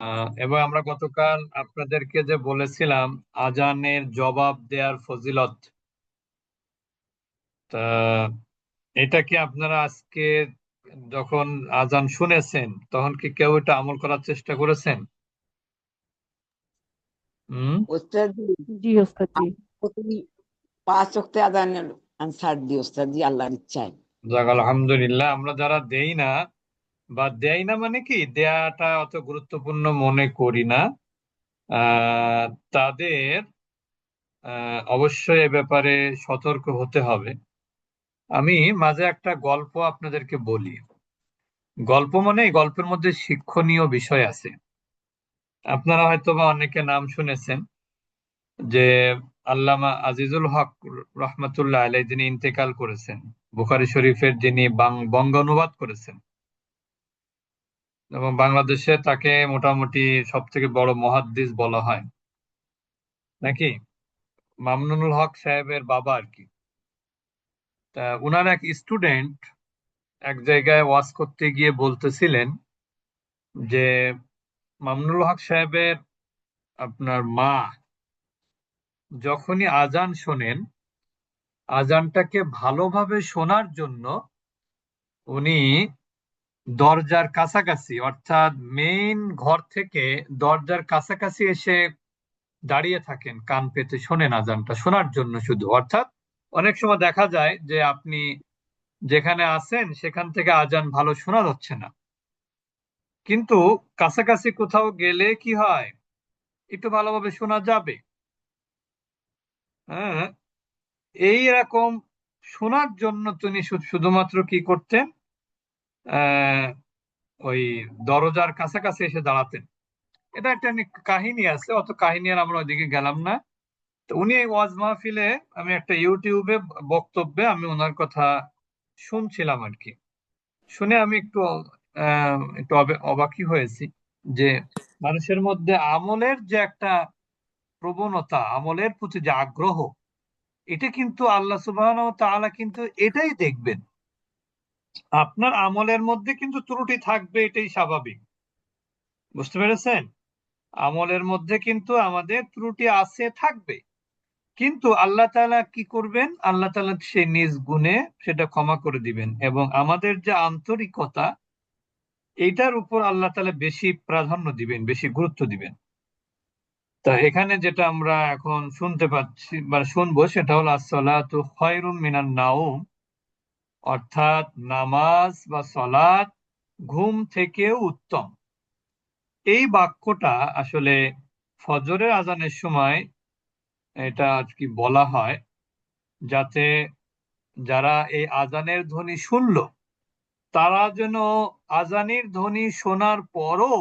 আহ, এবং আমরা গতকাল আপনাদেরকে যে বলেছিলাম আজানের জবাব দেওয়ার ফজিলত। তা এটা কি আপনারা আজকে যখন আজান শুনেছেন তখন কি কেউ এটা আমল করার চেষ্টা করেছেন? হুম? ওস্তাদ জি ওস্তাদ। জি প্রতিদিন পাঁচ ওয়াক্তে আজানের আনসার দিই ওস্তাদ জি আল্লাহর ইচ্ছায়। আলহামদুলিল্লাহ আমরা যারা দেই না বা দেয় না মানে কি, দেয়াটা অত গুরুত্বপূর্ণ মনে করি না। তাদের অবশ্যই এ ব্যাপারে সতর্ক হতে হবে। আমি মাঝে একটা গল্প আপনাদেরকে বলি। গল্প মানে গল্পের মধ্যে শিক্ষণীয় বিষয় আছে। আপনারা হয়তো বা অনেকে নাম শুনেছেন যে আল্লামা আজিজুল হক রহমতুল্লাহ আলাই যিনি ইন্তেকাল করেছেন, বুখারী শরীফের যিনি বাং- বঙ্গানুবাদ করেছেন। এবং বাংলাদেশে তাকে মোটামুটি সব থেকে বড় মুহাদ্দিস বলা হয়। নাকি? মামনুনুল হক সাহেবের বাবা আর কি। তা উনার এক স্টুডেন্ট এক জায়গায় ওয়াজ করতে গিয়ে বলতেছিলেন যে মামনুল হক সাহেবের আপনার মা যখনই আজান শোনেন, আজানটাকে ভালোভাবে শোনার জন্য উনি দরজার কাছাকাছি, অর্থাৎ মেইন ঘর থেকে দরজার কাছাকাছি এসে দাঁড়িয়ে থাকেন, কান পেতে শোনেন আজানটা শোনার জন্য শুধু। অর্থাৎ অনেক সময় দেখা যায় যে আপনি যেখানে আছেন, সেখান থেকে আজান ভালো শোনা যাচ্ছে না। কিন্তু কাছাকাছি কোথাও গেলে কি হয়? একটু ভালোভাবে শোনা যাবে। হ্যাঁ এই রকম শোনার জন্য তিনি শুধুমাত্র কি করতেন? ওই দরজার কাছাকাছি এসে দাঁড়াতেন। এটা একটা কাহিনী আছে, অত কাহিনী আর আমরা ওইদিকে গেলাম না। তো উনি এই ওয়াজ মাহফিলে আমি একটা ইউটিউবে বক্তব্যে আমি ওনার কথা শুনছিলাম আর কি। শুনে আমি একটু একটু অবে- অবাকই হয়েছি যে মানুষের মধ্যে আমলের যে একটা প্রবণতা, আমলের প্রতি যে আগ্রহ, এটা কিন্তু আল্লাহ সুবহানাহু ওয়া তাআলা কিন্তু এটাই দেখবেন। আপনার আমলের মধ্যে কিন্তু ত্রুটি থাকবে, এটাই স্বাভাবিক। বুঝতে পেরেছেন? আমলের মধ্যে কিন্তু আমাদের ত্রুটি আছে, থাকবে। কিন্তু আল্লাহ তাআলা কি করবেন? আল্লাহ তালা সেই নিজ গুণে সেটা ক্ষমা করে দিবেন এবং আমাদের যে আন্তরিকতা, এটার উপর আল্লাহ তাআলা বেশি প্রাধান্য দিবেন, বেশি গুরুত্ব দিবেন। তা এখানে যেটা আমরা এখন শুনতে পাচ্ছি বা শুনব সেটা হলো, আসসালাতু খায়রুম মিনান নাউম অর্থাৎ নামাজ বা সলাৎ ঘুম থেকেও উত্তম। এই বাক্যটা আসলে ফজরের আজানের সময় এটা আর কি বলা হয়, যাতে যারা এই আজানের ধ্বনি শুনল, তারা যেন আজানের ধ্বনি শোনার পরও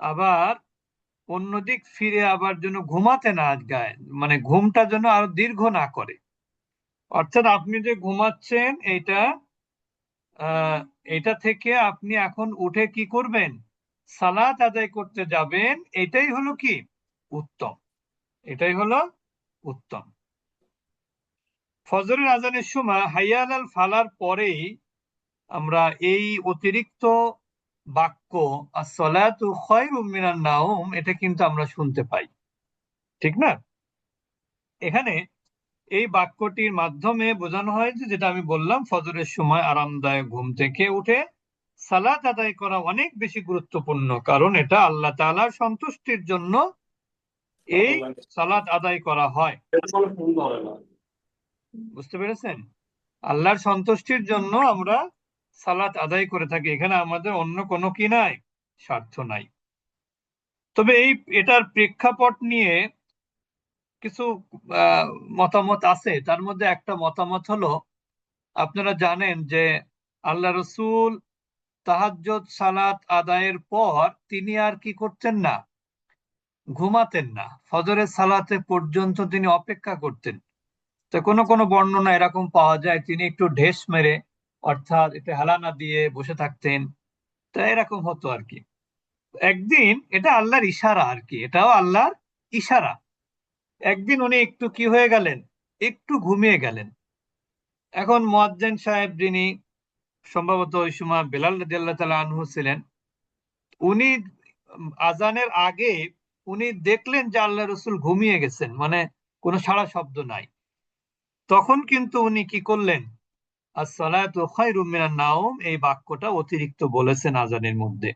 আবার অন্যদিক ফিরে আবার যেন ঘুমাতে না যায় মানে ঘুমটা যেন আরও দীর্ঘ না করে। অর্থাৎ আপনি যে ঘুমাচ্ছেন এটা এটা থেকে আপনি এখন উঠে কি করবেন? সালাত আদায় করতে যাবেন, এটাই হলো কি? উত্তম। এটাই হলো উত্তম। ফজরের আজানের সময় হাইয়াল আল ফালার পরেই আমরা এই অতিরিক্ত বাক্য মিনান নাউম এটা কিন্তু আমরা শুনতে পাই। ঠিক না? এখানে এই বাক্যটির মাধ্যমে বোঝানো হয় যে যেটা আমি বললাম, ফজরের সময় আরামদায়ক ঘুম থেকে উঠে সালাত আদায় করা অনেক বেশি গুরুত্বপূর্ণ, কারণ এটা আল্লাহ তাআলার সন্তুষ্টির জন্য এই সালাত আদায় করা হয়। বুঝতে পেরেছেন? আল্লাহর সন্তুষ্টির জন্য আমরা সালাত আদায় করে থাকি। এখানে আমাদের অন্য কোনো কি নাই? স্বার্থ নাই। তবে এই, এটার প্রেক্ষাপট নিয়ে কিছু মতামত আছে। তার মধ্যে একটা মতামত হলো, আপনারা জানেন যে আল্লাহ রসুল তাহাজ্জুদ, সালাত আদায়ের পর তিনি আর কি করতেন না, ঘুমাতেন না। ফজরের সালাতে পর্যন্ত তিনি অপেক্ষা করতেন। তো কোনো কোনো বর্ণনা এরকম পাওয়া যায়, তিনি একটু ঢেস মেরে অর্থাৎ একটু হেলানা দিয়ে বসে থাকতেন। তা এরকম হতো আর কি। একদিন এটা আল্লাহর ইশারা আর কি, এটাও আল্লাহর ইশারা। একদিন উনি একটু কি হয়ে গেলেন? একটু ঘুমিয়ে গেলেন। এখন মুয়াজ্জিন সাহেব যিনি সম্ভবত ওই সময় বেলাল রাদিয়াল্লাহু তাআলা আনহু ছিলেন, উনি আজানের আগে উনি দেখলেন যে আল্লাহ রসুল ঘুমিয়ে গেছেন মানে কোনো সারা শব্দ নাই। তখন কিন্তু উনি কি করলেন? নাওম, এই বাক্যটা অতিরিক্ত বলেছেন আজানের মধ্যে।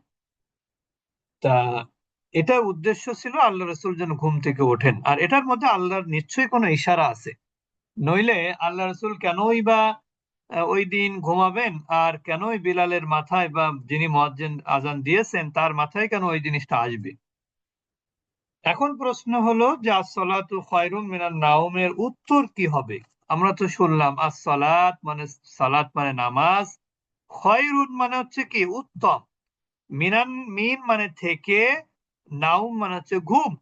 তা এটা উদ্দেশ্য ছিল আল্লাহ রসুল যেন ঘুম থেকে ওঠেন। আর এটার মধ্যে আল্লাহর নিশ্চয়ই কোনো ইশারা আছে। নইলে আল্লাহ রসুল কেনই বা ওই দিন ঘুমাবেন আর কেনই বিলালের মাথায় বা যিনি মুয়াজ্জিন আজান দিয়েছেন, তার মাথায় কেন ওই জিনিসটা আসবে? এখন প্রশ্ন হলো যে আসসালাতু খায়রুম মিনান নাওমের উত্তর কি হবে? আমরা তো শুনলাম আসসালাত মানে সালাত মানে নামাজ, খয়রুন মানে হচ্ছে কি উত্তম। মিনান মিন মানে থেকে নাউম মানে হচ্ছে ঘুম।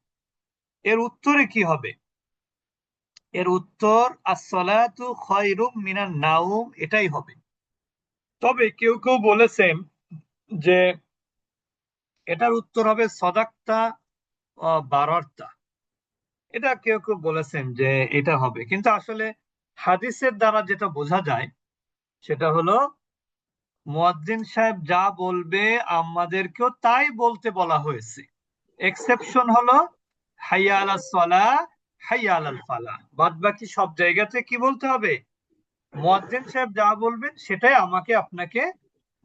এর উত্তরে কি হবে? এর উত্তর, আসসালাতু খয়রুম মিনান নাউম এটাই হবে। তবে কেউ কেউ বলেছেন যে এটার উত্তর হবে সদাক্তা বারর্তা এটা কেউ কেউ বলেছেন যে এটা হবে। কিন্তু আসলে হাদিসের দ্বারা যেটা বোঝা যায়, সেটা হলো, মুয়াজ্জিন সাহেব যা বলবে আমাদেরকেও তাই বলতে বলা হয়েছে। এক্সেপশন হলো হাইয়া সালা হাইয়া আলাল ফালা। বাদ বাকি সব জায়গাতে কি বলতে হবে? মুয়াজ্জিন সাহেব যা বলবেন, সেটাই আমাকে আপনাকে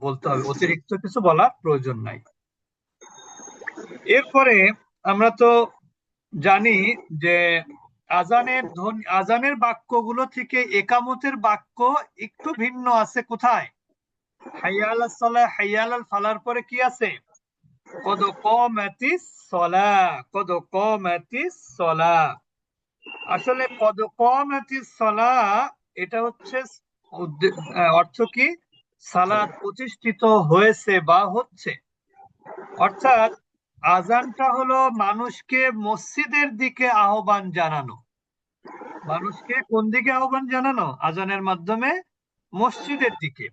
বলতে হবে। অতিরিক্ত কিছু বলার প্রয়োজন নাই। এরপরে আমরা তো জানি যে আজানের ধ্বনি, আজানের বাক্যগুলো থেকে একামতের বাক্য একটু ভিন্ন আছে কোথায়? হাইয়া আলাস সালাহ হাইয়া আলাল ফালার পরে কি আছে? সলা সলা আসলে সলা এটা হচ্ছে অর্থ কি? সালাত প্রতিষ্ঠিত হয়েছে বা হচ্ছে। অর্থাৎ আজানটা হলো মানুষকে মসজিদের দিকে আহ্বান জানানো। মানুষকে কোন দিকে আহ্বান জানানো? আজানের মাধ্যমে মসজিদের দিকে।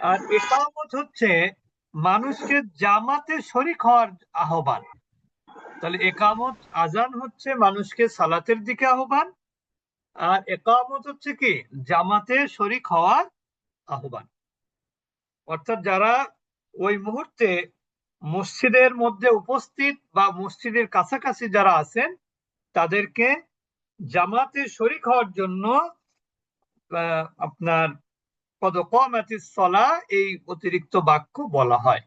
আর একামত হচ্ছে মানুষকে জামাতে শরিক হওয়ার আহ্বান। তাহলে একামত আজান হচ্ছে মানুষকে সালাতের দিকে আহ্বান, আর একামত হচ্ছে কি? জামাতে শরিক হওয়ার আহ্বান। অর্থাৎ যারা ওই মুহূর্তে মসজিদের মধ্যে উপস্থিত বা মসজিদের কাছাকাছি যারা আছেন, তাদেরকে জামাতে শরিক হওয়ার জন্য আপনার সলা এই অতিরিক্ত বাক্য বলা হয়।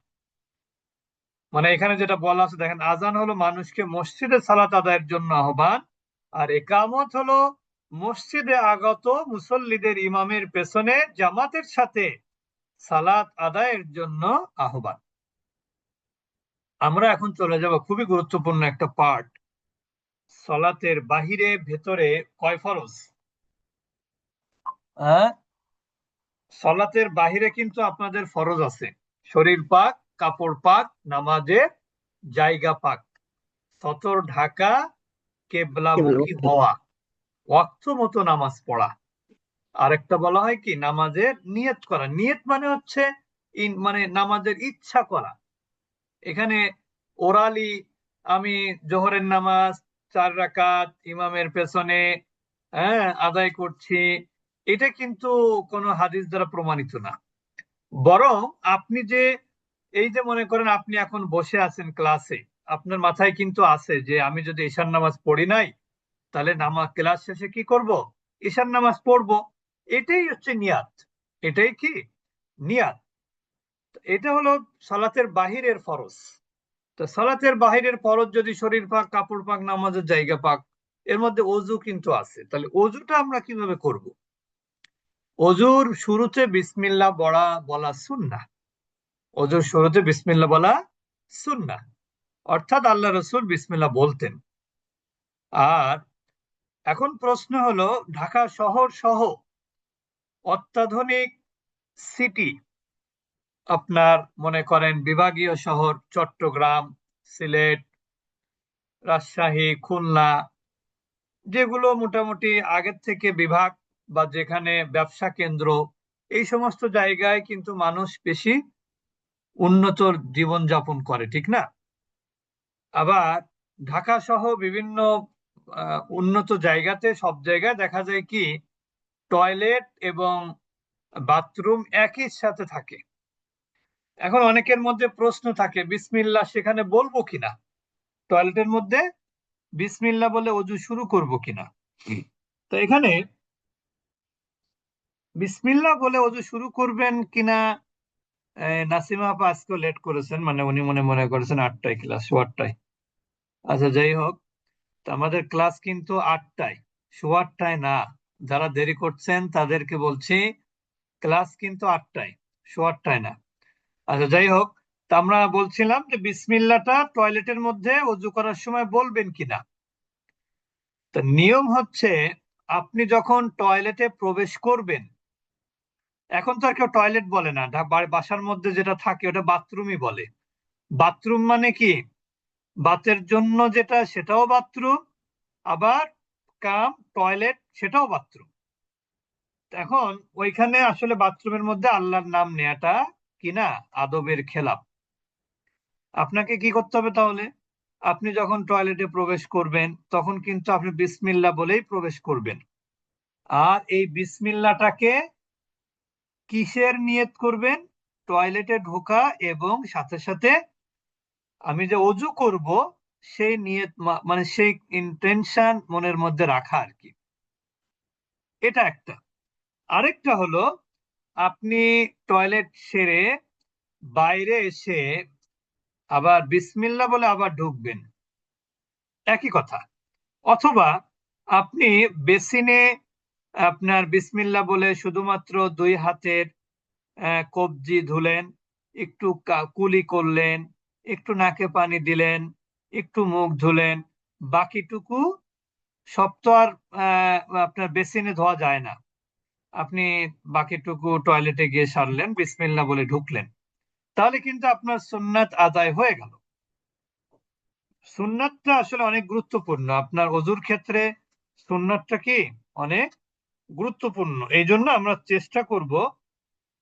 মানে এখানে যেটা বলা আছে, দেখেন, আজান হলো মানুষকে মসজিদে সালাত আদায়ের জন্য আহ্বান, আর একামত হলো মসজিদে আগত মুসল্লিদের ইমামের পেছনে জামাতের সাথে সালাত আদায়ের জন্য আহ্বান। আমরা এখন চলে যাব খুবই গুরুত্বপূর্ণ একটা পার্ট সলাতের বাহিরে, ভেতরে কয় ফরজ? সলাতের বাহিরে কিন্তু আপনাদের ফরজ আছে। শরীর পাক কাপড় পাক নামাজের জায়গা পাক। সতর ঢাকা কেবলামুখী হওয়া ওয়াক্ত মতো নামাজ পড়া। আরেকটা বলা হয় কি? নামাজের নিয়ত করা। নিয়ত মানে হচ্ছে ইন মানে নামাজের ইচ্ছা করা। এখানে ওরালি আমি জোহরের নামাজ চার রাকাত ইমামের পেছনে হ্যাঁ আদায় করছি এটা কিন্তু কোনো হাদিস দ্বারা প্রমাণিত না। বরং আপনি যে, এই যে মনে করেন আপনি এখন বসে আছেন ক্লাসে আপনার মাথায় কিন্তু আছে যে, আমি যদি ঈশান নামাজ পড়ি নাই, তাহলে নামাজ ক্লাস শেষে কি করব? ঈশান নামাজ পড়ব। এটাই হচ্ছে নিয়াত। এটাই কি? নিয়াত। এটা হলো সালাতের বাহিরের ফরজ। তো সালাতের বাহিরের ফরজ যদি শরীর পাক, কাপড় পাক, নামাজের জায়গা পাক, এর মধ্যে অজু কিন্তু আছে। তাহলে অজুটা আমরা কীভাবে করব? অজুর শুরুতে বিসমিল্লাহ বলা বলা সুন্না। অজুর শুরুতে বিসমিল্লা বলা সুন্না। অর্থাৎ আল্লাহ রসুল বিসমিল্লা বলতেন। আর এখন প্রশ্ন হলো, ঢাকা শহর সহ অত্যাধুনিক সিটি আপনার মনে করেন বিভাগীয় শহর, চট্টগ্রাম, সিলেট, রাজশাহী, খুলনা, যেগুলো মোটামুটি আগের থেকে বিভাগ বা যেখানে ব্যবসা কেন্দ্র, এই সমস্ত জায়গায় কিন্তু মানুষ বেশি উন্নত জীবনযাপন করে, ঠিক না? আবার ঢাকা সহ বিভিন্ন উন্নত জায়গাতে সব জায়গায় দেখা যায় কি, টয়লেট এবং বাথরুম একই সাথে থাকে। এখন অনেকের মধ্যে প্রশ্ন থাকে বিসমিল্লা সেখানে বলব কিনা? টয়লেটের মধ্যে বিসমিল্লা বলে অজু শুরু করব কিনা? তো এখানে বিসমিল্লাহ বলে অজু শুরু করবেন কিনা? নাসিমা আপা আজকেও লেট করেছেন মানে উনি মনে মনে করেছেন আটটায় ক্লাস আটটায় আচ্ছা যাই হোক আমাদের ক্লাস কিন্তু আটটায় সোয়া না। যারা দেরি করছেন, তাদেরকে বলছি ক্লাস কিন্তু আটটায় সোয়া না। আচ্ছা যাই হোক, তা আমরা বলছিলাম যে বিসমিল্লাটা টয়লেটের মধ্যে অজু করার সময় বলবেন কিনা? তা নিয়ম হচ্ছে, আপনি যখন টয়লেটে প্রবেশ করবেন এখন তো আর কেউ টয়লেট বলে না। বাসার মধ্যে যেটা থাকে, ওটা বাথরুমই বলে। বাথরুম মানে কি? বাতের জন্য যেটা, সেটাও বাথরুম, আবার কাম টয়লেট সেটাও বাথরুম। এখন ওইখানে আসলে বাথরুমের মধ্যে আল্লাহর নাম নেয়াটা কিনা আদবের খেলাপ। আপনাকে কি করতে হবে তাহলে? আপনি যখন টয়লেটে প্রবেশ করবেন, তখন কিন্তু আপনি বিসমিল্লা বলেই প্রবেশ করবেন। আর এই বিসমিল্লাটাকে কিসের নিয়ত করবেন? টয়লেটে ঢোকা এবং সাথে সাথে আমি যে অজু করব, সেই নিয়ত মানে সেই ইন্টেনশন মনের মধ্যে রাখা আর কি। এটা একটা। আরেকটা হলো, আপনি টয়লেট সেরে বাইরে এসে আবার বিসমিল্লা বলে আবার ঢুকবেন। একই কথা। অথবা আপনি বেসিনে আপনার বিসমিল্লাহ বলে শুধুমাত্র দুই হাতের কবজি ধুলেন, একটু কুলি করলেন, একটু নাকে পানি দিলেন, একটু মুখ ধুলেন, বাকিটুকু সব তো আর আপনার বেসিনে ধোয়া যায় না। আপনি বাকিটুকু টয়লেটে গিয়ে সারলেন বিসমিল্লাহ বলে ঢুকলেন। তাহলে কিন্তু আপনার সুন্নাত আদায় হয়ে গেল। সুন্নাতটা আসলে অনেক গুরুত্বপূর্ণ। আপনার অজুর ক্ষেত্রে সুন্নাতটা কি? অনেক গুরুত্বপূর্ণ। এই জন্য আমরা চেষ্টা করব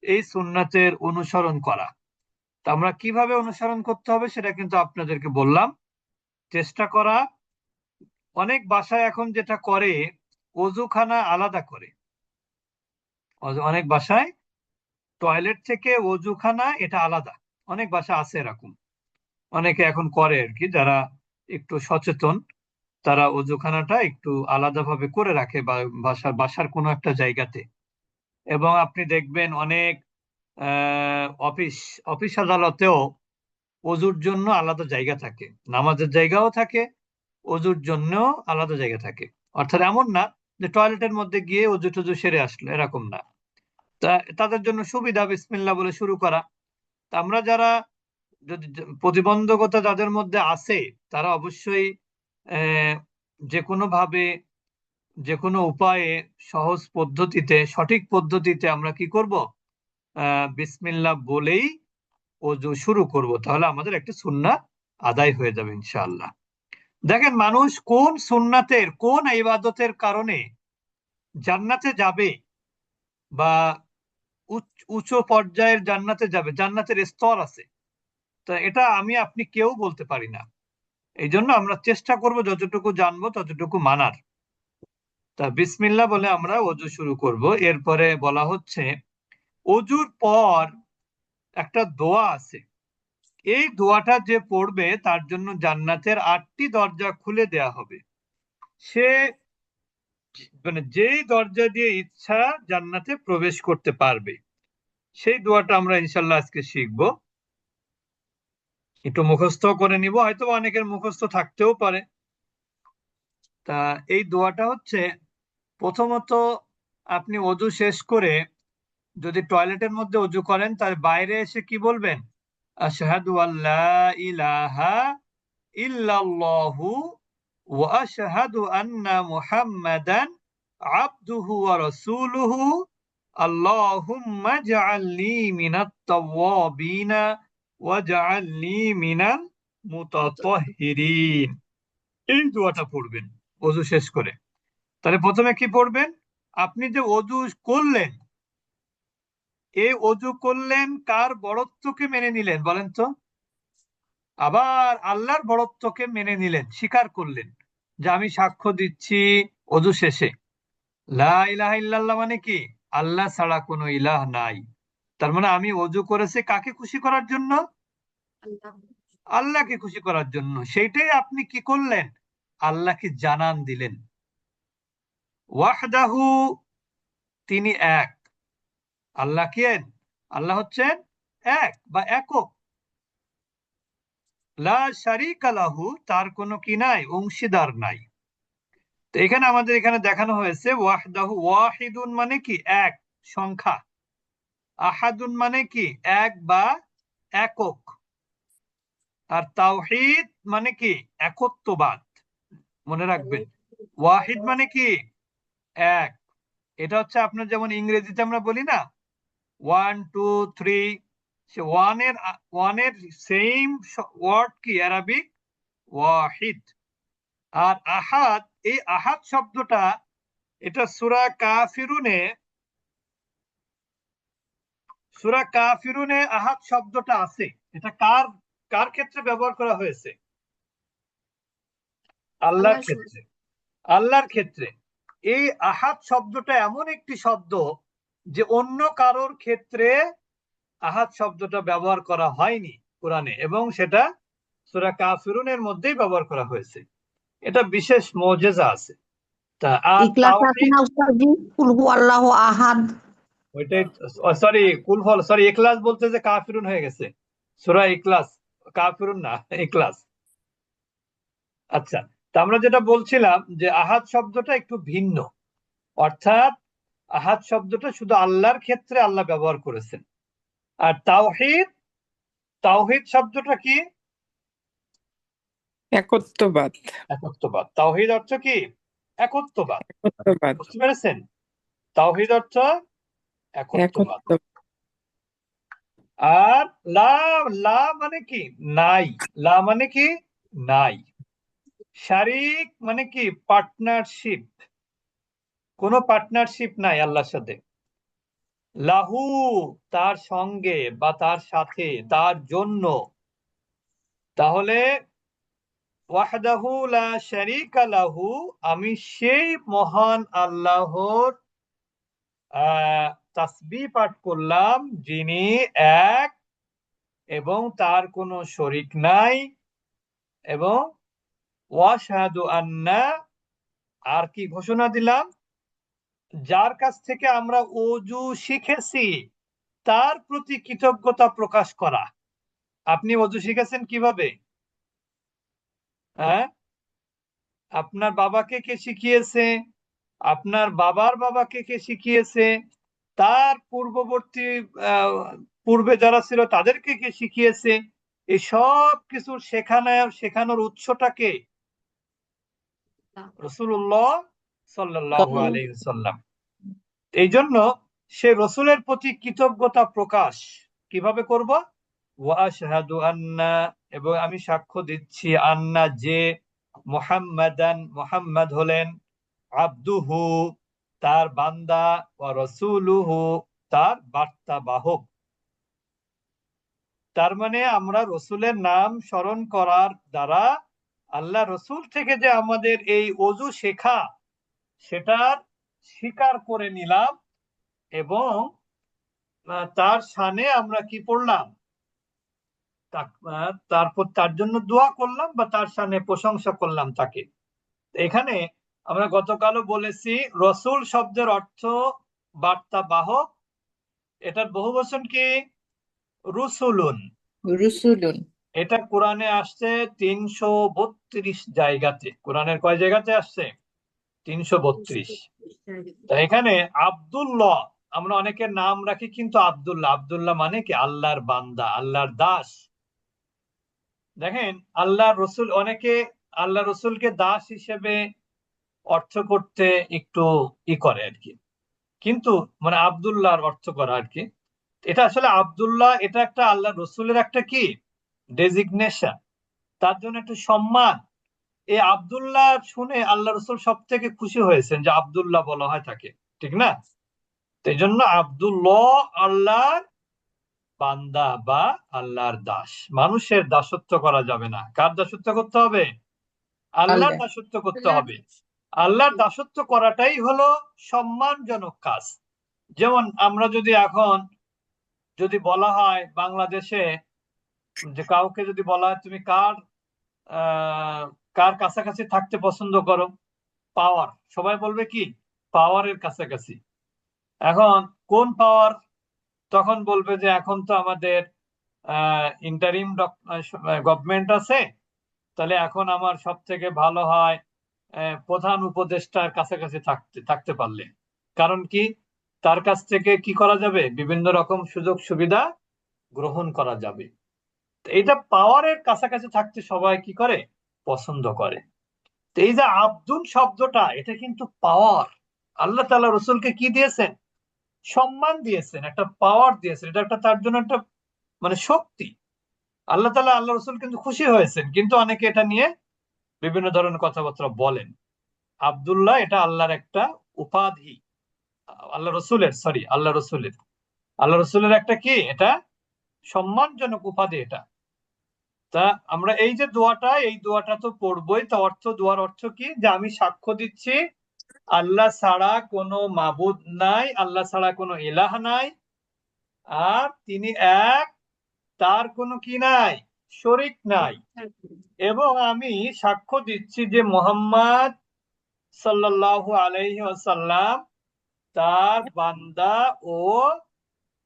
এই সুন্নাতের অনুসরণ করা। তা আমরা কীভাবে অনুসরণ করতে হবে সেটা কিন্তু আপনাদেরকে বললাম। চেষ্টা করা, অনেক বাসায় এখন যেটা করে অজুখানা আলাদা করে। অনেক বাসায় টয়লেট থেকে অজুখানা এটা আলাদা। অনেক বাসা আছে এরকম। অনেকে এখন করে আর কি, যারা একটু সচেতন। তারা অজুখানাটা একটু আলাদাভাবে করে রাখে বাসার বাসার কোনো একটা জায়গাতে। এবং আপনি দেখবেন অনেক অফিস অফিস আদালতেও অজুর জন্য আলাদা জায়গা থাকে। নামাজের জায়গাও থাকে, অজুর জন্য আলাদা জায়গা থাকে। অর্থাৎ এমন না যে টয়লেটের মধ্যে গিয়ে অজু টজু সেরে আসলো, এরকম না। তা, তাদের জন্য সুবিধা বিসমিল্লাহ বলে শুরু করা। আমরা যারা যদি প্রতিবন্ধকতা যাদের মধ্যে আছে, তারা অবশ্যই যে কোনো ভাবে যে কোনো উপায়ে, সহজ পদ্ধতিতে, সঠিক পদ্ধতিতে আমরা কি করব? আহ বিসমিল্লাহ বলেই অজু শুরু করব। তাহলে আমাদের একটা সুন্নাত আদায় হয়ে যাবে ইনশাআল্লাহ। দেখেন, মানুষ কোন সুন্নাতের, কোন ইবাদতের কারণে জান্নাতে যাবে বা উচ্চ পর্যায়ের জান্নাতে যাবে? জান্নাতের স্তর আছে। তো এটা আমি, আপনি কেউ বলতে পারি না। এই জন্য আমরা চেষ্টা করব যতটুকু জানব ততটুকু মানার। তা বিসমিল্লাহ বলে আমরা অজু শুরু করব। এরপরে বলা হচ্ছে অজুর পর একটা দোয়া আছে। এই দোয়াটা যে পড়বে তার জন্য জান্নাতের আটটি দরজা খুলে দেয়া হবে। সে মানে যেই দরজা দিয়ে ইচ্ছা জান্নাতে প্রবেশ করতে পারবে, সেই দোয়াটা আমরা ইনশাল্লাহ আজকে শিখব। একটু মুখস্থ করে নিব, হয়তো অনেকের মুখস্থ থাকতেও পারে। তা এই দোয়াটা হচ্ছে, প্রথমত আপনি অজু শেষ করে যদি টয়লেটের মধ্যে অজু করেন, তার বাইরে এসে কি বলবেন? আশহাদু আল্লা ইলাহা ইল্লাল্লাহু ওয়া আশহাদু আন্না মুহাম্মাদান আবদুহু ওয়া রাসূলুহু। আল্লাহুম্মা জাআলনি মিনাত তাওয়াবিনা ওয়া এই দোয়াটা পড়বেন অজু শেষ করে। তাহলে প্রথমে কি পড়বেন? আপনি যে অজু করলেন, এই অজু করলেন কার বড়ত্বকে মেনে নিলেন বলেন তো? আবার আল্লাহর বড়ত্বকে মেনে নিলেন, স্বীকার করলেন যে আমি সাক্ষ্য দিচ্ছি অজু শেষে। লা ইলাহা মানে কি? আল্লাহ ছাড়া কোনো ইলাহ নাই। তার মানে আমি অজু করেছি কাকে খুশি করার জন্য? আল্লাহকে। খুশি করার জন্য। সেইটাই আপনি কি করলেন? আল্লাহকে জানান দিলেন। ওয়াহদাহু তিনি এক। আল্লাহ কে? আল্লাহ হচ্ছেন এক বা একক। লা শারিকা লাহু তার কোনো কি নাই অংশীদার নাই। তো এখানে আমাদের এখানে দেখানো হয়েছে ওয়াহদাহু ওয়াহিদুন মানে কি? এক সংখ্যা। আহাদুন মানে কি? এক বা একক। আর তাওহীদ মানে কি? একত্ববাদ। মনে রাখবেন। ওয়াহিদ মানে কি? এক। এটা হচ্ছে আপনার যেমন ইংরেজিতে আমরা বলি না? One, two, three. সে ওয়ানের ওয়ানের সেম ওয়ার্ড কি? অ্যারাবিক? ওয়াহিদ। আর আহাদ, এই আহাদ শব্দটা, এটা সুরা কাফিরুনে সুরা কাফিরুনে আহাদ শব্দটা আছে। এটা কার কার ক্ষেত্রে ব্যবহার করা হয়েছে? আল্লাহর ক্ষেত্রে। আল্লাহর ক্ষেত্রে। এই আহাদ শব্দটা এমন একটি শব্দ যে অন্য কারোর ক্ষেত্রে আহাদ শব্দটা ব্যবহার করা হয়নি কোরআনে এবং সেটা সূরা কাফিরুনের মধ্যেই ব্যবহার করা হয়েছে। এটা বিশেষ মজেজা আছে। তা আল্লাহু আহাদ। ওইটাই সরি কুলফল সরি ইখলাস বলতে যে কাফিরুন হয়ে গেছে। সূরা ইখলাস কাফিরুন না ইখলাস। আচ্ছা তা আমরা যেটা বলছিলাম যে আহাদ শব্দটা একটু ভিন্ন। অর্থাৎ আহাদ শব্দটা শুধু আল্লাহর ক্ষেত্রে আল্লাহ ব্যবহার করেছেন। আর তাওহিদ তাওহিদ শব্দটা কি? একত্ববাদ। একত্ববাদ। তাওহিদ অর্থ কি? একত্ববাদ। একত্ববাদ। বুঝতে পেরেছেন? তাওহীদ অর্থ একত্ববাদ আর লা লা মানে কি? নাই। লা মানে কি? নাই। শারিক মানে কি? পার্টনারশিপ কোনো পার্টনারশিপ নাই আল্লাহর সাথে। লাহু তার সঙ্গে বা তার সাথে তার জন্য। তাহলে ওয়াহদাহু লা শারিকা লাহু আমি সেই মহান আল্লাহর আহ তাসবিহ পাঠ করলাম, যিনি এক এবং তার কোনো শরিক নাই এবং ওয়াশহাদু আন্না, আর কি ঘোষণা দিলাম? যার কাছ থেকে আমরা অজু শিখেছি, তার প্রতি কৃতজ্ঞতা প্রকাশ করা। আপনি অজু শিখেছেন কীভাবে? হ্যাঁ? আপনার বাবাকে কে শিখিয়েছে? আপনার বাবার বাবাকে কে শিখিয়েছে? তার পূর্ববর্তী আহ, পূর্বে যারা ছিল তাদেরকে কে শিখিয়েছে? এই সব কিছু শেখানো শেখানোর উৎসটাকে রসুল্লাহ সাল্লাম এই জন্য সে রসুলের প্রতি কৃতজ্ঞতা প্রকাশ কীভাবে করব? ওয়া আশহাদু আন্না এবং আমি সাক্ষ্য দিচ্ছি আন্না যে মুহাম্মাদান মুহাম্মদ হলেন আব্দুহু তার বান্দা রাসূলুহু তার বার্তা বাহক। তার মানে আমরা রসুলের নাম স্মরণ করার দ্বারা আল্লাহ রসুল থেকে যে আমাদের এই অজু শেখা, সেটার স্বীকার করে নিলাম এবং তার শানে আমরা কি পড়লাম? তারপর তার জন্য দোয়া করলাম বা তার শানে প্রশংসা করলাম তাকে। এখানে আমরা গতকালও বলেছি রসুল শব্দের অর্থ বার্তা বাহক। এটার বহু বচন কি? রুসুলুন। রুসুলুন। এটা কোরআনে আসছে তিনশো বত্রিশ জায়গাতে। কোরআনের কয় জায়গাতে আসছে? তিনশো বত্রিশ। তা এখানে আব্দুল্লাহ আমরা অনেকের নাম রাখি কিন্তু আব্দুল্লাহ। আবদুল্লাহ মানে কি? আল্লাহর বান্দা আল্লাহর দাস। দেখেন আল্লাহ রসুল অনেকে আল্লাহ রসুলকে দাস হিসেবে অর্থ করতে একটু ই করে আর কি। কিন্তু মানে আব্দুল্লাহর অর্থ করা আর কি। এটা আসলে আব্দুল্লাহ এটা একটা আল্লাহ রসুলের একটা কি? ডেজিগনেশন তার জন্য একটু সম্মান। এই আব্দুল্লাহ শুনে আল্লাহ রসুল সব থেকে খুশি হয়েছেন যে আব্দুল্লাহ বলা হয় তাকে। ঠিক না? তো এই জন্য আব্দুল্লাহ আল্লাহর বান্দা বা আল্লাহর দাস। মানুষের দাসত্ব করা যাবে না। কার দাসত্ব করতে হবে? আল্লাহর দাসত্ব করতে হবে। আল্লাহর দাসত্ব করাটাই হলো সম্মানজনক কাজ। যেমন আমরা যদি এখন যদি বলা হয় বাংলাদেশে যে কাউকে যদি বলা হয় তুমি কার কার কাছাকাছি থাকতে পছন্দ করো? পাওয়ার। সবাই বলবে কি? পাওয়ারের কাছাকাছি। এখন কোন পাওয়ার? তখন বলবে যে এখন তো আমাদের ইন্টারিম গভর্নমেন্ট আছে। তাহলে এখন আমার সব থেকে ভালো হয় প্রধান উপদেষ্টার কাছাকাছি থাকতে থাকতে পারলে। কারণ কি? তার কাছ থেকে কি করা যাবে? বিভিন্ন রকম সুযোগ সুবিধা গ্রহণ করা যাবে। তো এইটা পাওয়ারের কাছাকাছি থাকতে সবাই কি করে? পছন্দ করে। এই যে আব্দুল শব্দটা, এটা কিন্তু পাওয়ার। আল্লাহ তালা রসুলকে কি দিয়েছেন? সম্মান দিয়েছেন, একটা পাওয়ার দিয়েছেন। এটা একটা, তার জন্য একটা মানে শক্তি। আল্লাহ তালা আল্লাহ রসুল কিন্তু খুশি হয়েছেন। কিন্তু অনেকে এটা নিয়ে বিভিন্ন ধরনের কথাবার্তা বলেন। আব্দুল্লাহ এটা আল্লাহর একটা উপাধি। আল্লাহ রসুলের সরি আল্লাহ রসুলের। আল্লাহ রসুলের একটা কি? এটা সম্মানজনক উপাধি এটা। তা আমরা এই যে দোয়াটা, এই দোয়াটা তো পড়বই। তা অর্থ, দোয়ার অর্থ কি? যে আমি সাক্ষ্য দিচ্ছি, আল্লাহ ছাড়া কোনো মাবুদ নাই, আল্লাহ ছাড়া কোনো ইলাহ নাই। আর তিনি এক, তার কোনো কি নাই? শরিক নাই। এবং আমি সাক্ষ্য দিচ্ছি যে মোহাম্মদ সাল্লাল্লাহু আলাইহি ওয়াসাল্লাম তার বান্দা ও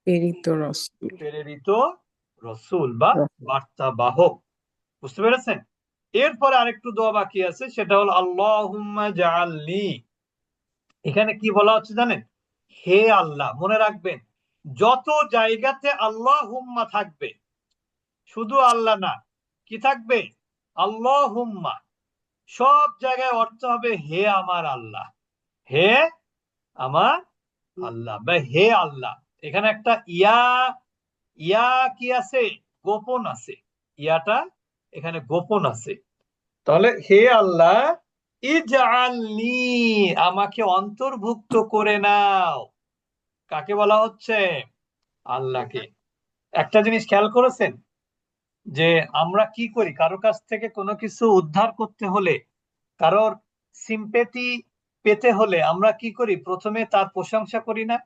প্রেরিত রসুল। প্রেরিত রসুল বা বার্তা বাহক বুঝতে পেরেছেন? এরপরে আরেকটু দোয়া বাকি আছে সেটা হলো আল্লাহুম্মা জাআলনি। এখানে কি বলা হচ্ছে জানেন? হে আল্লাহ মনে রাখবেন যত জায়গাতে আল্লাহুম্মা থাকবে শুধু আল্লাহ না, কি থাকবে? আল্লাহুম্মা। সব জায়গায় অর্থ হবে হে আমার আল্লাহ। হে আমার আল্লাহ বা হে আল্লাহ। এখানে একটা ইয়া ইয়া কি আছে? গোপন আছে। ইয়াটা এখানে গোপন আছে। তাহলে হে আল্লাহ ইজআলনি আমাকে অন্তর্ভুক্ত করে নাও। কাকে বলা হচ্ছে? আল্লাহকে। একটা জিনিস খেয়াল করেছেন? যে আমরা কি করি? কারও কাছ থেকে কোনো কিছু উদ্ধার করতে হলে কারোর সিম্পেথি পেতে হলে আমরা কি করি? প্রথমে তার প্রশংসা করি না?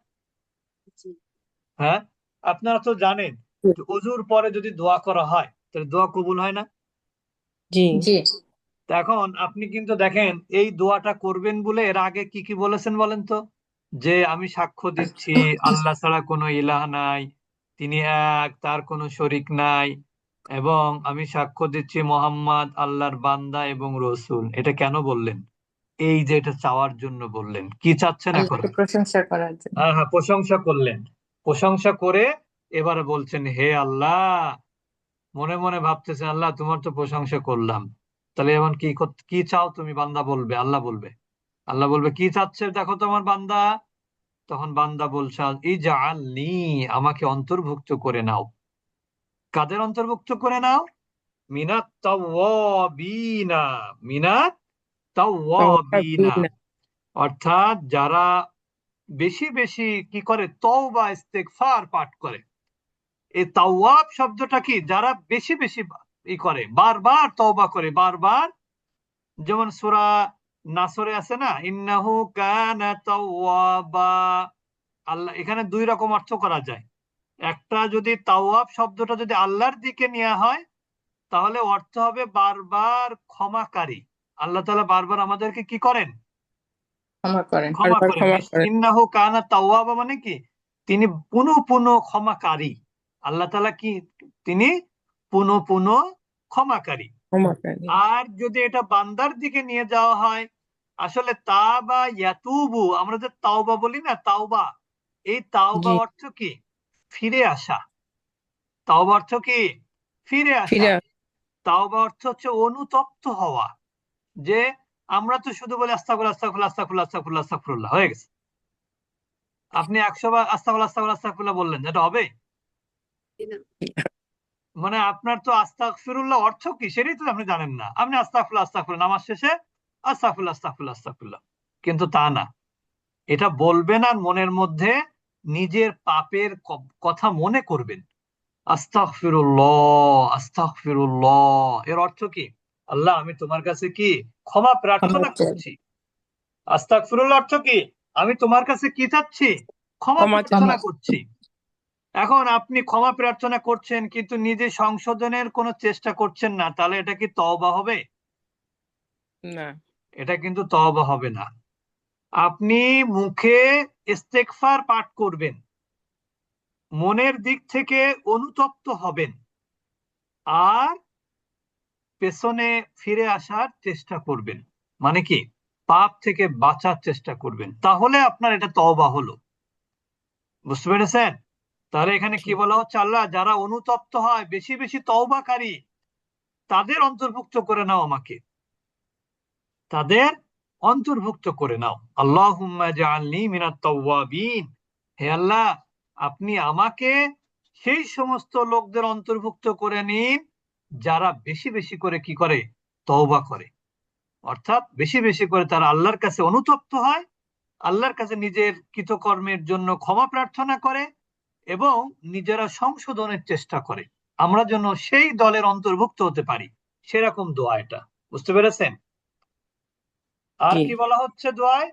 হ্যাঁ? আপনারা তো জানেন যে অজুর পরে যদি দোয়া করা হয় তাহলে দোয়া কবুল হয় না? জি। জি। এখন আপনি কিন্তু দেখেন এই দোয়াটা করবেন বলে এর আগে কি কি বলেছেন বলেন তো? যে আমি সাক্ষ্য দিচ্ছি আল্লাহ ছাড়া কোনো ইলাহ নাই তিনি এক তার কোনো শরিক নাই এবং আমি সাক্ষ্য দিচ্ছি মোহাম্মদ আল্লাহর বান্দা এবং রসুল। এটা কেন বললেন? এই যে এটা চাওয়ার জন্য বললেন। কি চাচ্ছেন এখন? প্রশংসা করার জন্য। হ্যাঁ হ্যাঁ প্রশংসা করলেন। প্রশংসা করে এবারে বলছেন হে আল্লাহ মনে মনে ভাবতেছেন আল্লাহ তোমার তো প্রশংসা করলাম। তাহলে এমন কি কি চাও তুমি? বান্দা বলবে আল্লাহ বলবে। আল্লাহ বলবে কি চাচ্ছে? দেখো তোমার বান্দা। তখন বান্দা বলছে ইজআলনি আমাকে অন্তর্ভুক্ত করে নাও। কাদের অন্তর্ভুক্ত করে নাও? মিনাত তাওয়াবিনা মিনাত তাওয়াবিনা। অর্থাৎ যারা বেশি বেশি কি করে? তওবা ইস্তেগফার পাঠ করে। এই তাওয়াব শব্দটা কি? যারা বেশি বেশি ই করে বারবার তওবা করে বারবার। যেমন সূরা নাসরে আছে না? ইন্নাহু কানা তাওয়াবা। আল্লাহ এখানে দুই রকম অর্থ করা যায়। একটা যদি তাওয়াব শব্দটা যদি আল্লাহর দিকে নেওয়া হয় তাহলে অর্থ হবে বারবার ক্ষমাকারী। আল্লাহ তাআলা বারবার আমাদেরকে কি করেন? ক্ষমা ইন্নাহু কানা তাওয়াবা মানে কি? তিনি পুনঃ পুনঃ ক্ষমাকারী। আল্লাহ তাআলা কি? তিনি পুনঃ পুনঃ ক্ষমাকারী। আর যদি এটা বান্দার দিকে নিয়ে যাওয়া হয় আসলে তাবা ইয়াতুবু আমরা যে তাওবা বলি না তাওবা এই তাওবা অর্থ কি? ফিরে আসা। তাওবা অর্থ কি? ফিরে আসা। তাওবা অর্থ হচ্ছে অনুতপ্ত হওয়া। যে আমরা তো শুধু বলি আস্তাগফিরুল্লাহ আস্তাগফিরুল্লাহ আস্তাগফিরুল্লাহ আস্তাগফিরুল্লাহ আস্তাগফিরুল্লাহ হয়ে গেছে। আপনি একশো বার আস্তাগফিরুল্লাহ আস্তাগফিরুল্লাহ আস্তাগফিরুল্লাহ বললেন এটা হবে? মানে আপনার তো আস্তাগফিরুল্লাহ অর্থ কি? সেটাই তো আপনি জানেন না। আপনি আস্তাগফিরুল্লাহ আস্তাগফিরুল্লাহ নামাজ শেষে আস্তাগফিরুল্লাহ আস্তাগফিরুল্লাহ আস্তাগফিরুল্লাহ। কিন্তু তা না। এটা বলবেন আর মনের মধ্যে নিজের পাপের কথা মনে করবেন। আস্তাগফিরুল্লাহ আস্তাগফিরুল্লাহ। এর অর্থ কি? আল্লাহ আমি তোমার কাছে কি ক্ষমা প্রার্থনা। করছি? আস্তাগফিরুল্লাহ অর্থ কি? আমি তোমার কাছে কি চাচ্ছি? ক্ষমা ক্ষমা প্রার্থনা করছি। এখন আপনি ক্ষমা প্রার্থনা করছেন কিন্তু নিজে সংশোধনের কোনো চেষ্টা করছেন না তাহলে এটা কি তওবা হবে? না। এটা কিন্তু তওবা হবে না। আপনি মুখে ইস্তেগফার পাঠ করবেন। মনের দিক থেকে অনুতপ্ত হবেন। আর পেছনে ফিরে আসার চেষ্টা করবেন। মানে কি? পাপ থেকে বাঁচার চেষ্টা করবেন। তাহলে আপনার এটা তওবা হলো। বুঝতে পেরেছেন? তাহলে এখানে কি বলা হচ্ছে? আল্লাহ যারা অনুতপ্ত হয়, বেশি বেশি তওবাকারী, তাদের অন্তর্ভুক্ত করে নাও আমাকে। তাদের অন্তর্ভুক্ত করে নাও। তাওয়াবিন। হে আল্লাহ, আপনি আমাকে সেই সমস্ত লোকদের অন্তর্ভুক্ত করে নিন, যারা বেশি বেশি করে কি করে? তওবা করে। অর্থাৎ বেশি বেশি করে তারা আল্লাহর কাছে অনুতপ্ত হয়, আল্লাহর কাছে নিজের কৃতকর্মের জন্য ক্ষমা প্রার্থনা করে এবং নিজেরা সংশোধনের চেষ্টা করে। আমরা যেন সেই দলের অন্তর্ভুক্ত হতে পারি। সেরকম দোয়া এটা। বুঝতে পেরেছেন? আর কি বলা হচ্ছে দোয়ায়?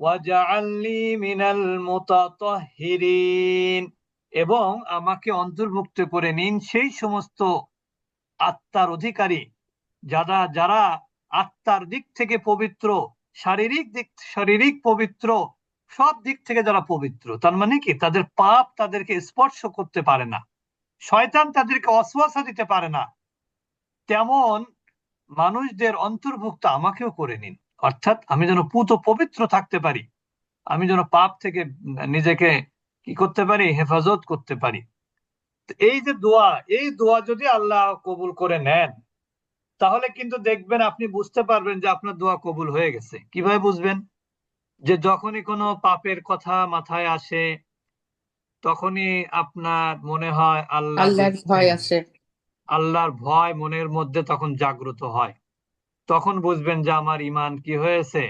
ওয়াজআলনি মিনাল মুতাতাহহিরিন এবং আমাকে অন্তর্ভুক্ত করে নিন সেই সমস্ত আত্মার অধিকারী যারা যারা আত্মার দিক থেকে পবিত্র শারীরিক দিক শারীরিক পবিত্র সব দিক থেকে যারা পবিত্র। তার মানে কি? তাদের পাপ তাদেরকে স্পর্শ করতে পারে না। শয়তান তাদেরকে অসওয়াসা দিতে পারে না। তেমন মানুষদের অন্তর্ভুক্ত আমাকেও করে নিন। অর্থাৎ আমি যেন পুত পবিত্র থাকতে পারি আমি যেন পাপ থেকে নিজেকে কি করতে পারি? হেফাজত করতে পারি। এই যে দোয়া এই দোয়া যদি আল্লাহ কবুল করে নেন তাহলে কিন্তু দেখবেন আপনি বুঝতে পারবেন যে আপনার দোয়া কবুল হয়ে গেছে। কীভাবে বুঝবেন? যে যখনই কোনো পাপের কথা মাথায় আসে তখনই আপনার মনে হয় আল্লাহ আল্লাহর ভয় আসে। আল্লাহর ভয় মনের মধ্যে তখন জাগ্রত হয়। তখন বুঝবেন যে আমার ইমান কি হয়েছে?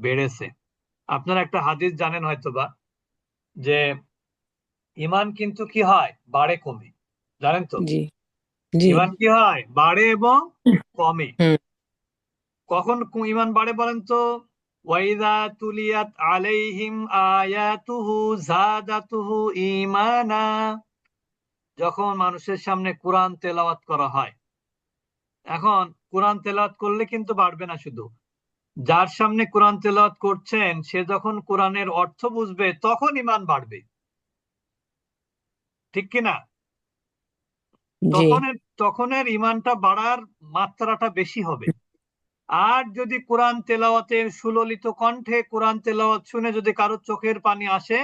বেড়েছে। আপনারা একটা হাদিস জানেন হয়তোবা যে ইমান কিন্তু কি হয়? বাড়ে কমে। জানেন তো? ইমান কি হয়? বাড়ে এবং কমে। কখন ইমান বাড়ে বলেন তো? ওয়াইদা তুলিয়াত আলাইহিম আয়াতুহু জাদাতুহু ঈমানা। যখন মানুষের সামনে কোরআন তেলাওয়াত করা হয়। এখন কোরআন তেলাওয়াত করলে কিন্তু বাড়বে না শুধু। যার সামনে কোরআন তেলাওয়াত করছেন সে যখন কোরআনের অর্থ বুঝবে তখন ইমান বাড়বে। ঠিক কিনা? তখনের তখনের ইমানটা বাড়ার মাত্রাটা বেশি হবে। আর যদি কোরআন তেলাওয়াতের সুললিত কণ্ঠে কোরআন তেলাওয়াত শুনে যদি কারোর চোখের পানি আসে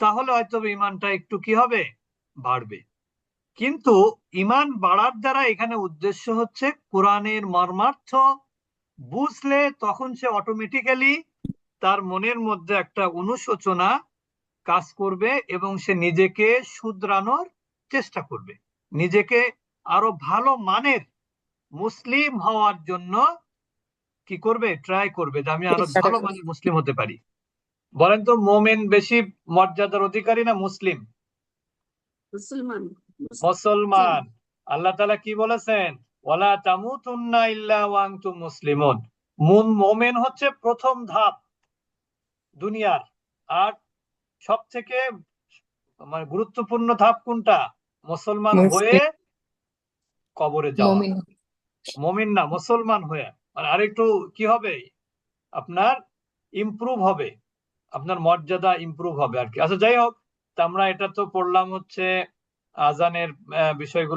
তাহলে হয়তো ইমানটা একটু কি হবে? বাড়বে। কিন্তু ইমান বাড়ার দ্বারা এখানে উদ্দেশ্য হচ্ছে কোরআনের মর্মার্থ বুঝলে তখন সে অটোমেটিক্যালি তার মনের মধ্যে একটা অনুশোচনা কাজ করবে এবং সে নিজেকে শুধরানোর চেষ্টা করবে। নিজেকে আরও ভালো মানের মুসলিম হওয়ার জন্য কি করবে? ট্রাই করবে যে আমি আরও ভালো। মানের মুসলিম হতে পারি। বলেন তো, মোমেন বেশি মর্যাদার অধিকারী না মুসলিম? মুসলমান। মুসলমান। আল্লাহ তালা কি বলেছেন? ওয়ালা তামুতুন্না ইল্লা ওয়া আনতুম মুসলিমুন। মুন মোমেন হচ্ছে প্রথম ধাপ দুনিয়ার। আর সব থেকে মানে গুরুত্বপূর্ণ ধাপ কোনটা? মুসলমান হয়ে কবরে যাওয়া। মমিন। না মুসলমান হয়ে। মানে আরেকটু কি হবে? আপনার ইমপ্রুভ হবে। আপনার মর্যাদা ইমপ্রুভ হবে আর কি। আচ্ছা যাই হোক তা আমরা এটা তো পড়লাম হচ্ছে আজানের বিষয়গুলো